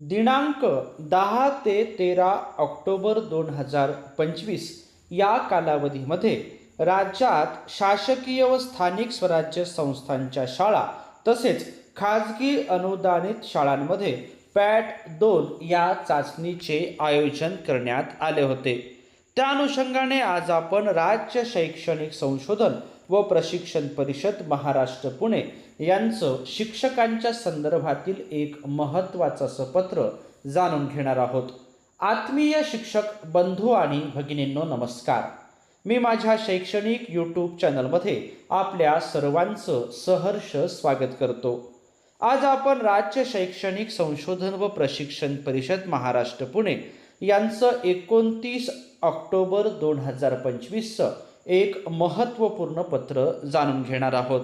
दिनांक दहा ते तेरा ऑक्टोबर दोन हजार पंचवीस या कालावधीमध्ये राज्यात शासकीय व स्थानिक स्वराज्य संस्थांच्या शाळा तसेच खाजगी अनुदानित शाळांमध्ये पॅट दोन या चाचणीचे आयोजन करण्यात आले होते. त्या अनुषंगाने आज आपण राज्य शैक्षणिक संशोधन व प्रशिक्षण परिषद महाराष्ट्र पुणे यांचं शिक्षकांच्या संदर्भातील एक महत्त्वाचं असं पत्र जाणून घेणार आहोत. आत्मीय शिक्षक बंधू आणि भगिनींनो नमस्कार. मी माझ्या शैक्षणिक यूट्यूब चॅनलमध्ये आपल्या सर्वांचं सहर्ष स्वागत करतो. आज आपण राज्य शैक्षणिक संशोधन व प्रशिक्षण परिषद महाराष्ट्र पुणे यांचं एकोणतीस ऑक्टोबर दोन हजार पंचवीसचं एक महत्त्वपूर्ण पत्र जाणून घेणार आहोत.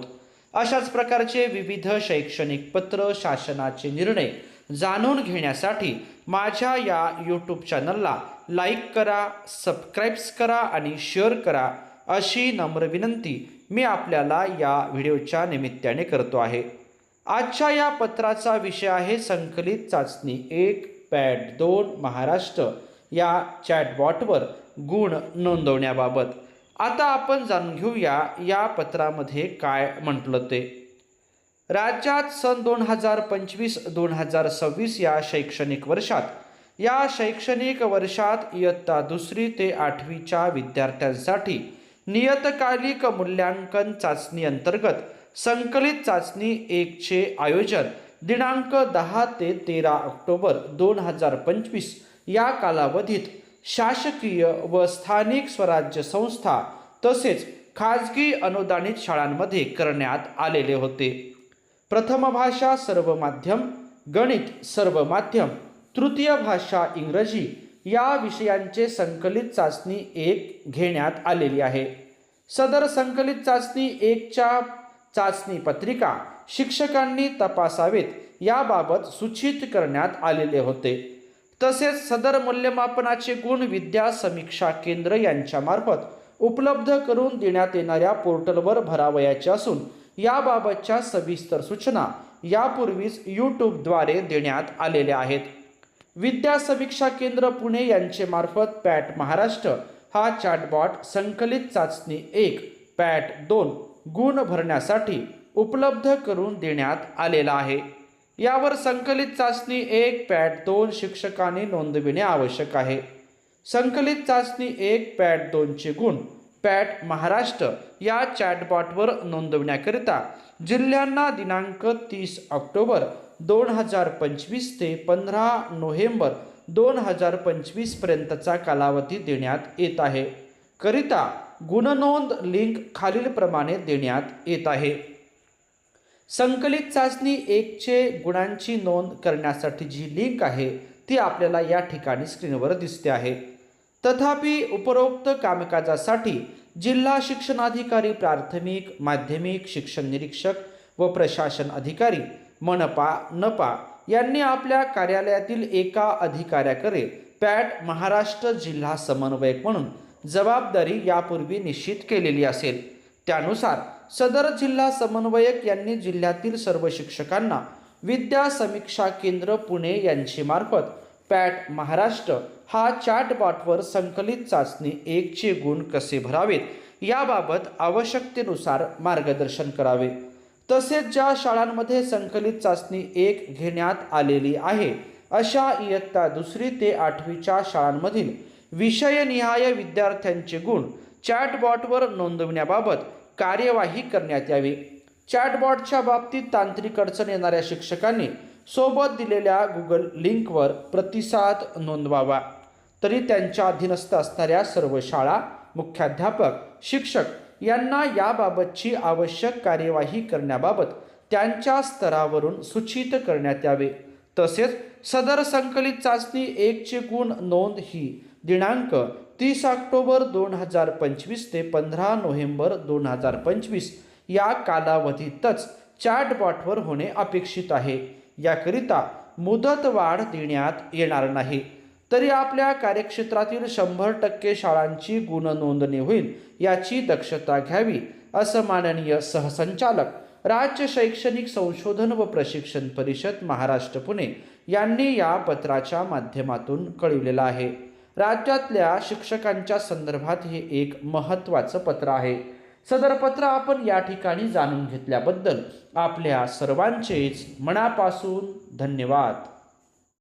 अशाच प्रकारचे विविध शैक्षणिक पत्र शासनाचे निर्णय जाणून घेण्यासाठी माझ्या या यूट्यूब चॅनलला लाईक करा सबस्क्राईब्स करा आणि शेअर करा अशी नम्र विनंती मी आपल्याला या व्हिडिओच्या निमित्ताने करतो आहे. आजच्या या पत्राचा विषय आहे संकलित चाचणी एक पॅड दोन महाराष्ट्र या चॅटबॉटवर गुण नोंदवण्याबाबत. आता आपण जाणून घेऊया या पत्रामध्ये काय म्हटलं ते. राज्यात सन दोन हजार पंचवीस दोन हजार सव्वीस या शैक्षणिक वर्षात या शैक्षणिक वर्षात इयत्ता दुसरी ते आठवीच्या विद्यार्थ्यांसाठी नियतकालिक मूल्यांकन चाचणी अंतर्गत संकलित चाचणी एकचे आयोजन दिनांक दहा ते तेरा ऑक्टोबर दोन हजार पंचवीस या कालावधीत शासकीय व स्थानिक स्वराज्य संस्था तसेच खाजगी अनुदानित शाळांमध्ये करण्यात आलेले होते. प्रथम भाषा सर्व माध्यम गणित सर्व माध्यम तृतीय भाषा इंग्रजी या विषयांचे संकलित चाचणी एक घेण्यात आलेली आहे. सदर संकलित चाचणी एकच्या चाचणी पत्रिका शिक्षकांनी तपासावेत याबाबत सूचित करण्यात आलेले होते. तसेच सदर मूल्यमापनाचे गुण विद्या समीक्षा केंद्र यांच्यामार्फत उपलब्ध करून देण्यात येणाऱ्या पोर्टलवर भरावयाचे असून याबाबतच्या सविस्तर सूचना यापूर्वीच यूट्यूबद्वारे देण्यात आलेल्या आहेत. विद्या समीक्षा केंद्र पुणे यांचे मार्फत पॅट महाराष्ट्र हा चॅटबॉट संकलित चाचणी एक पॅट दोन गुण भरण्यासाठी उपलब्ध करून देण्यात आलेला आहे. यावर संकलित चाचणी एक पॅट दोन शिक्षकांनी नोंदविणे आवश्यक आहे. संकलित चाचणी एक पॅट दोनचे गुण पॅट महाराष्ट्र या चॅटबॉटवर नोंदवण्याकरिता जिल्ह्यांना दिनांक तीस ऑक्टोबर दोन हजार पंचवीस ते पंधरा नोव्हेंबर दोन हजार पंचवीसपर्यंतचा कालावधी देण्यात येत आहे. करिता गुणनोंद लिंक खालीलप्रमाणे देण्यात येत आहे. संकलित चाचणी एकचे गुणांची नोंद करण्यासाठी जी लिंक आहे ती आपल्याला या ठिकाणी स्क्रीनवर दिसते आहे. तथापि उपरोक्त कामकाजासाठी जिल्हा शिक्षणाधिकारी प्राथमिक माध्यमिक शिक्षण निरीक्षक व प्रशासन अधिकारी मनपा नपा यांनी आपल्या कार्यालयातील एका अधिकाऱ्याकडे पॅट महाराष्ट्र जिल्हा समन्वयक म्हणून जबाबदारी यापूर्वी निश्चित केलेली असेल. त्यानुसार सदर जिल्हा समन्वयक यांनी जिल्ह्यातील सर्व शिक्षकांना विद्या समीक्षा केंद्र पुणे यांची मार्फत पॅट महाराष्ट्र हा चॅटबॉटवर संकलित चाचणी एकचे गुण कसे भरावेत याबाबत आवश्यकतेनुसार मार्गदर्शन करावे. तसेच ज्या शाळांमध्ये संकलित चाचणी एक घेण्यात आलेली आहे अशा इयत्ता दुसरी ते आठवीच्या शाळांमधील विषयनिहाय विद्यार्थ्यांचे गुण चॅटबॉटवर नोंदवण्याबाबत कार्यवाही करण्यात यावी. चॅटबॉटच्या बाबतीत तांत्रिक अडचण येणाऱ्या शिक्षकांनी सोबत दिलेल्या गुगल लिंकवर प्रतिसाद नोंदवावा. तरी त्यांच्या अधीनस्थ असणाऱ्या सर्व शाळा मुख्याध्यापक शिक्षक यांना याबाबतची आवश्यक कार्यवाही करण्याबाबत त्यांच्या स्तरावरून सूचित करण्यात यावे. तसेच सदर संकलित चाचणी एकचे गुण नोंद ही दिनांक तीस ऑक्टोबर दोन हजार पंचवीस ते पंधरा नोव्हेंबर दोन हजार पंचवीस या कालावधीतच चॅटबॉटवर होणे अपेक्षित आहे. याकरिता मुदतवाढ देण्यात येणार नाही. तरी आपल्या कार्यक्षेत्रातील शंभर टक्के शाळांची गुणनोंदणी होईल याची दक्षता घ्यावी असं माननीय सहसंचालक राज्य शैक्षणिक संशोधन व प्रशिक्षण परिषद महाराष्ट्र पुणे यांनी या पत्राच्या माध्यमातून कळविलेलं आहे. राज्यातल्या शिक्षकांच्या संदर्भात हे एक महत्त्वाचं पत्र आहे. सदर पत्र आपण या ठिकाणी जाणून घेतल्याबद्दल आपल्या सर्वांचेच मनापासून धन्यवाद.